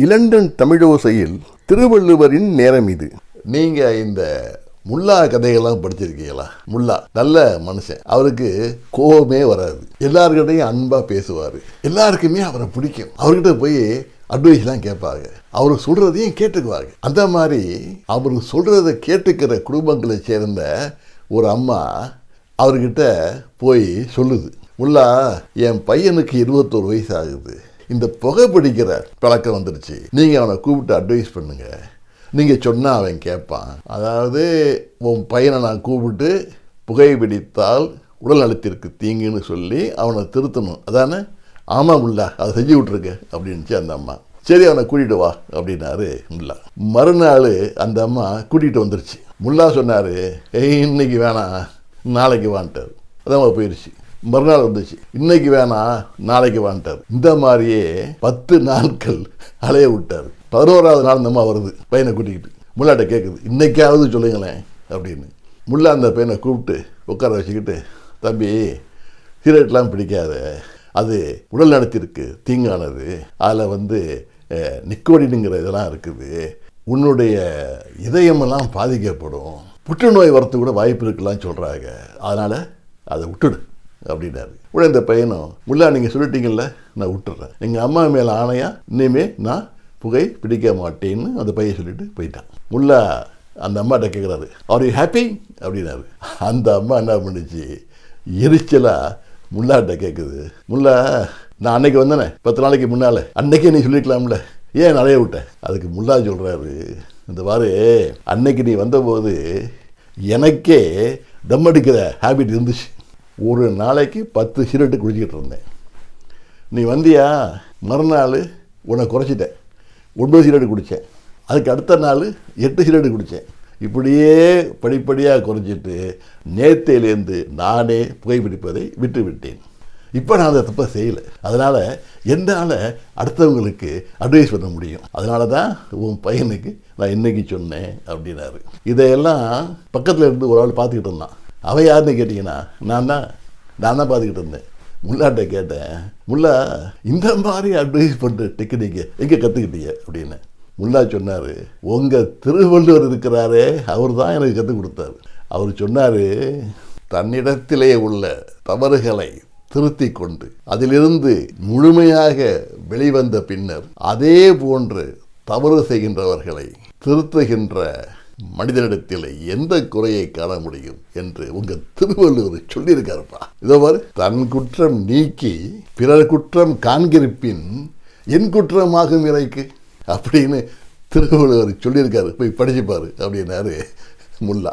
London தமிழோசையில் திருவள்ளுவரின் நேரம் இது. நீங்க இந்த முல்லா கதைகள்லாம் படிச்சிருக்கீங்களா? முல்லா நல்ல மனுஷன். அவருக்கு கோபமே வராது. எல்லாருக்கிட்டையும் அன்பா பேசுவார். எல்லாருக்குமே அவரை பிடிக்கும். அவர்கிட்ட போய் அட்வைஸ்லாம் கேட்பாங்க. அவர் சொல்றதையும் கேட்டுக்குவாங்க அந்த மாதிரி அவர் சொல்கிறத கேட்டுக்கிற குடும்பங்களை சேர்ந்த ஒரு அம்மா அவர்கிட்ட போய் சொல்லுது. முல்லா என் பையனுக்கு இருபத்தோரு வயசு ஆகுது. இந்த புகை பிடிக்கிற பழக்கம் வந்துருச்சு நீங்கள் அவனை கூப்பிட்டு அட்வைஸ் பண்ணுங்க. நீங்கள் சொன்னால் அவன் கேட்பான். அதாவது உன் பையனை நான் கூப்பிட்டு புகை பிடித்தால் உடல் நலத்திற்கு தீங்குன்னு சொல்லி அவனை திருத்தணும். அதானே? ஆமாம் முல்லா அதை செஞ்சு விட்ருக்க அப்படின்னுச்சு அந்த அம்மா. சரி அவனை கூட்டிகிட்டு வா அப்படின்னாரு முல்லா. மறுநாள் அந்த அம்மா கூட்டிகிட்டு வந்துருச்சு. முல்லா சொன்னார் ஏய் இன்னைக்கு வேணாம் நாளைக்கு வான்ட்டார். அதான் போயிடுச்சு. மறுநாள் வந்துச்சு. இன்னைக்கு வேணாம் நாளைக்கு வான்ட்டார் இந்த மாதிரியே பத்து நாட்கள் அலைய விட்டார். பதினோராவது நாள் இந்த அம்மா வருது. பையனை கூட்டிக்கிட்டு. முல்லாட்ட கேட்குது இன்னைக்காவது சொல்லுங்களேன் அப்படின்னு. முல்லா அந்த பையனை கூப்பிட்டு உட்கார வச்சுக்கிட்டு தம்பி சிகரெட்லாம் பிடிக்காத. அது உடல் நலத்திற்கு தீங்கானது. அதில் வந்து நிக்கோடினுங்கிற இதெல்லாம் இருக்குது. உன்னுடைய இதயமெல்லாம் பாதிக்கப்படும். புற்றுநோய் வரத்துக்கு கூட வாய்ப்பு இருக்குலாம் சொல்கிறாங்க அதனால் அதை விட்டுடு. அப்படின்னாரு. உடனே இந்த பையனும் முல்லா நீங்கள் சொல்லிட்டீங்கல்ல நான் விட்டுறேன். எங்கள் அம்மா மேலே ஆணையா? இனிமே நான் புகை பிடிக்க மாட்டேன்னு அந்த பையன் சொல்லிட்டு போயிட்டான். முல்லா அந்த அம்மாட்ட கேட்குறாரு ஆர் யூ ஹாப்பி அப்படின்னாரு. அந்த அம்மா என்ன பண்ணுச்சு? எரிச்சலாக முல்லாட்ட கேட்குது முல்லா நான் அன்னைக்கு வந்தேனே பத்து நாளைக்கு முன்னால். அன்னைக்கே நீ சொல்லிக்கலாம்ல ஏன் நிறைய விட்டேன் அதுக்கு முல்லா சொல்கிறாரு இந்த வாரு அன்னைக்கு நீ வந்தபோது எனக்கே தம் அடிக்கிற ஹேபிட் இருந்துச்சு. ஒரு நாளைக்கு பத்து சிகரெட்டு குடிச்சிக்கிட்டு இருந்தேன். நீ வந்தியா? மறுநாள் உன்னை குறைச்சிட்டேன். ஒன்பது சிகரெட்டு குடித்தேன் அதுக்கு அடுத்த நாள் எட்டு சிகரெட்டு குடித்தேன் இப்படியே படிப்படியாக குறைஞ்சிட்டு நேத்தையிலேருந்து நானே புகைப்பிடிப்பதை விட்டு விட்டேன் இப்போ நான் அதை தப்பை செய்யலை. அதனால் என்னால் அடுத்தவங்களுக்கு அட்வைஸ் பண்ண முடியும். அதனால தான் உன் பையனுக்கு நான் இன்னைக்கு சொன்னேன் அப்படின்னாரு. இதையெல்லாம் பக்கத்தில் இருந்து ஒரு ஆள் பார்த்துக்கிட்டு இருந்தான். அவள் யாருன்னு கேட்டிங்கன்னா நான் தான் நான் தான் பார்த்துக்கிட்டு இருந்தேன். முல்லாட்ட கேட்டேன் முல்லா இந்த மாதிரி அட்வைஸ் பண்ணுற டெக்னிக்கு எங்கே கற்றுக்கிட்டீங்க அப்படின்னு. முல்லா சொன்னார் உங்கள் திருவள்ளுவர் இருக்கிறாரே அவர் தான் எனக்கு கற்றுக் கொடுத்தாரு. அவர் சொன்னார் தன்னிடத்திலே உள்ள தவறுகளை திருத்தி கொண்டு அதிலிருந்து முழுமையாக வெளிவந்த பின்னர் அதே போன்று தவறு செய்கின்றவர்களை திருத்துகின்ற மனிதனிடத்தில் எந்த குறையை காண முடியும் என்று உங்க திருவள்ளுவர் சொல்லியிருக்காருப்பா. இதோ பாரு தன் குற்றம் நீக்கி பிறர் குற்றம் காண்கிருப்பின் என் குற்றமாகும் இறைக்கு அப்படின்னு திருவள்ளுவர் சொல்லியிருக்காரு. போய் படிச்சுப்பாரு அப்படின்னாரு முல்லா.